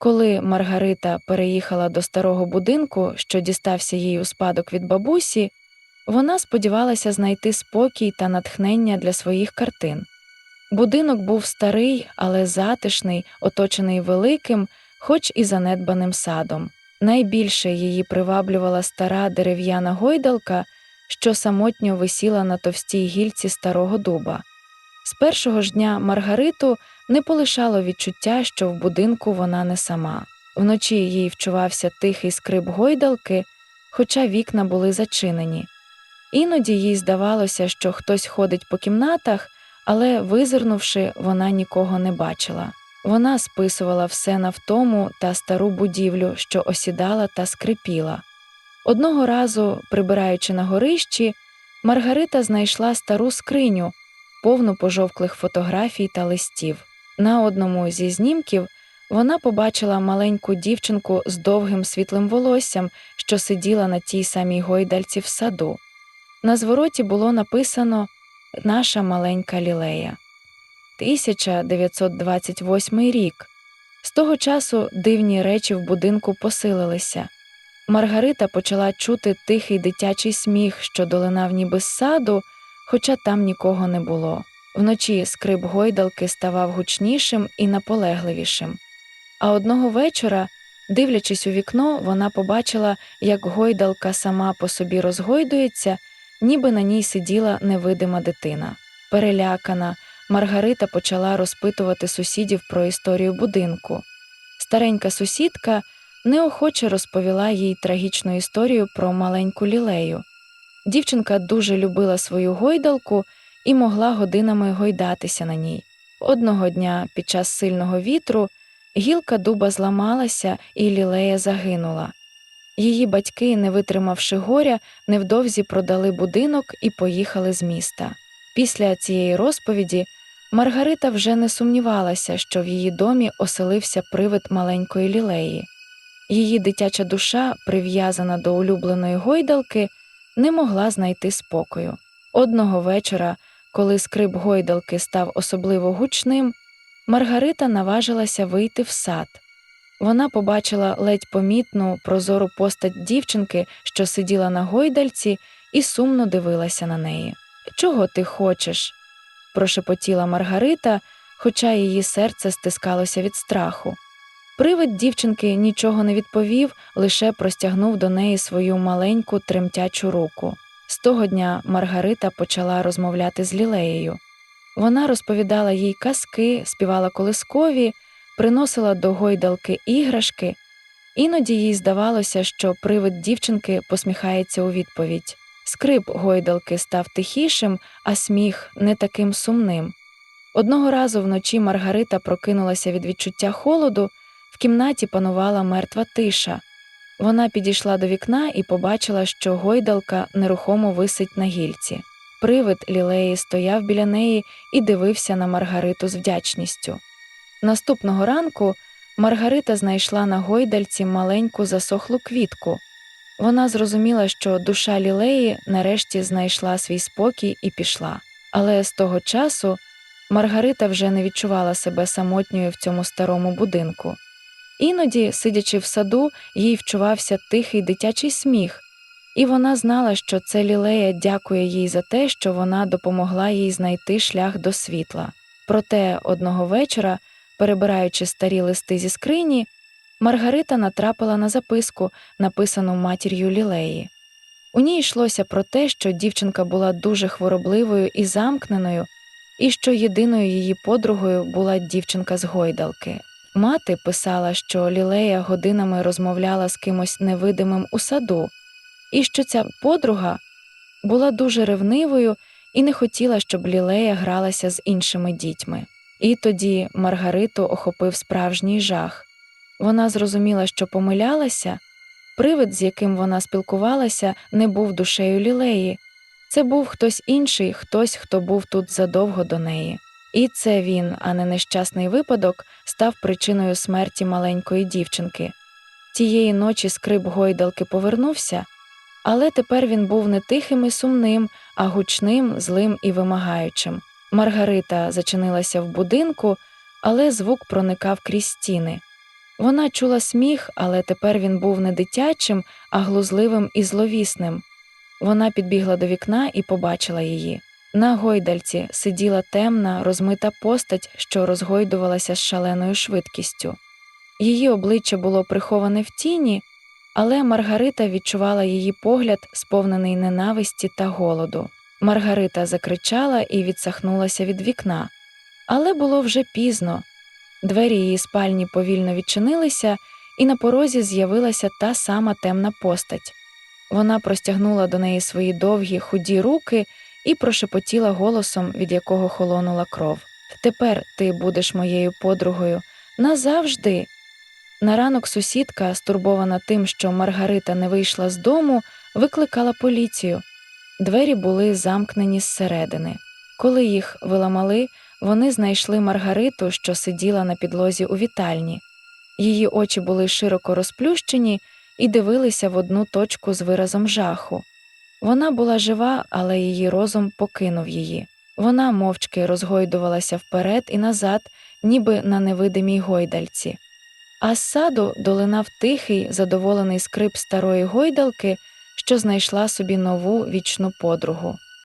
Коли Маргарита переїхала до старого будинку, що дістався їй у спадок від бабусі, вона сподівалася знайти спокій та натхнення для своїх картин. Будинок був старий, але затишний, оточений великим, хоч і занедбаним садом. Найбільше її приваблювала стара дерев'яна гойдалка, що самотньо висіла на товстій гільці старого дуба. З першого ж дня Маргариту не полишало відчуття, що в будинку вона не сама. Вночі їй вчувався тихий скрип гойдалки, хоча вікна були зачинені. Іноді їй здавалося, що хтось ходить по кімнатах, але, визирнувши, вона нікого не бачила. Вона списувала все на втому та стару будівлю, що осідала та скрипіла. Одного разу, прибираючи на горищі, Маргарита знайшла стару скриню, повну пожовклих фотографій та листів. На одному зі знімків вона побачила маленьку дівчинку з довгим світлим волоссям, що сиділа на тій самій гойдальці в саду. На звороті було написано Наша маленька лілея. 1928 рік. З того часу дивні речі в будинку посилилися. Маргарита почала чути тихий дитячий сміх, що долинав ніби з саду, хоча там нікого не було. Вночі скрип гойдалки ставав гучнішим і наполегливішим. А одного вечора, дивлячись у вікно, вона побачила, як гойдалка сама по собі розгойдується, ніби на ній сиділа невидима дитина. Перелякана, Маргарита почала розпитувати сусідів про історію будинку. Старенька сусідка неохоче розповіла їй трагічну історію про маленьку лілею. Дівчинка дуже любила свою гойдалку і могла годинами гойдатися на ній. Одного дня, під час сильного вітру, гілка дуба зламалася і лілея загинула. Її батьки, не витримавши горя, невдовзі продали будинок і поїхали з міста. Після цієї розповіді Маргарита вже не сумнівалася, що в її домі оселився привид маленької лілеї. Її дитяча душа, прив'язана до улюбленої гойдалки, не могла знайти спокою. Одного вечора, коли скрип гойдалки став особливо гучним, Маргарита наважилася вийти в сад. Вона побачила ледь помітну прозору постать дівчинки, що сиділа на гойдальці, і сумно дивилася на неї. Чого ти хочеш? прошепотіла Маргарита, хоча її серце стискалося від страху. Привид дівчинки нічого не відповів, лише простягнув до неї свою маленьку тремтячу руку. З того дня Маргарита почала розмовляти з лілеєю. Вона розповідала їй казки, співала колискові, приносила до гойдалки іграшки. Іноді їй здавалося, що привид дівчинки посміхається у відповідь. Скрип гойдалки став тихішим, а сміх не таким сумним. Одного разу вночі Маргарита прокинулася від відчуття холоду, в кімнаті панувала мертва тиша. Вона підійшла до вікна і побачила, що гойдалка нерухомо висить на гільці. Привид лілеї стояв біля неї і дивився на Маргариту з вдячністю. Наступного ранку Маргарита знайшла на гойдальці маленьку засохлу квітку. Вона зрозуміла, що душа лілеї нарешті знайшла свій спокій і пішла. Але з того часу Маргарита вже не відчувала себе самотньою в цьому старому будинку. Іноді, сидячи в саду, їй вчувався тихий дитячий сміх, і вона знала, що це лілея дякує їй за те, що вона допомогла їй знайти шлях до світла. Проте одного вечора, перебираючи старі листи зі скрині, Маргарита натрапила на записку, написану матір'ю лілеї. У ній йшлося про те, що дівчинка була дуже хворобливою і замкненою, і що єдиною її подругою була дівчинка з гойдалки. Мати писала, що лілея годинами розмовляла з кимось невидимим у саду, і що ця подруга була дуже ревнивою і не хотіла, щоб лілея гралася з іншими дітьми. І тоді Маргариту охопив справжній жах. Вона зрозуміла, що помилялася, привид, з яким вона спілкувалася, не був душею лілеї. Це був хтось інший, хтось, хто був тут задовго до неї. І це він, а не нещасний випадок, став причиною смерті маленької дівчинки. Тієї ночі скрип гойдалки повернувся, але тепер він був не тихим і сумним, а гучним, злим і вимагаючим. Маргарита зачинилася в будинку, але звук проникав крізь стіни. Вона чула сміх, але тепер він був не дитячим, а глузливим і зловісним. Вона підбігла до вікна і побачила її. На гойдальці сиділа темна, розмита постать, що розгойдувалася з шаленою швидкістю. Її обличчя було приховане в тіні, але Маргарита відчувала її погляд, сповнений ненависті та голоду. Маргарита закричала і відсахнулася від вікна. Але було вже пізно. Двері її спальні повільно відчинилися, і на порозі з'явилася та сама темна постать. Вона простягнула до неї свої довгі худі руки і прошепотіла голосом, від якого холонула кров. Тепер ти будеш моєю подругою назавжди. На ранок сусідка, стурбована тим, що Маргарита не вийшла з дому, викликала поліцію. Двері були замкнені зсередини. Коли їх виламали, вони знайшли Маргариту, що сиділа на підлозі у вітальні. Її очі були широко розплющені і дивилися в одну точку з виразом жаху. Вона була жива, але її розум покинув її. Вона мовчки розгойдувалася вперед і назад, ніби на невидимій гойдальці. А з саду долинав тихий, задоволений скрип старої гойдалки, що знайшла собі нову вічну подругу.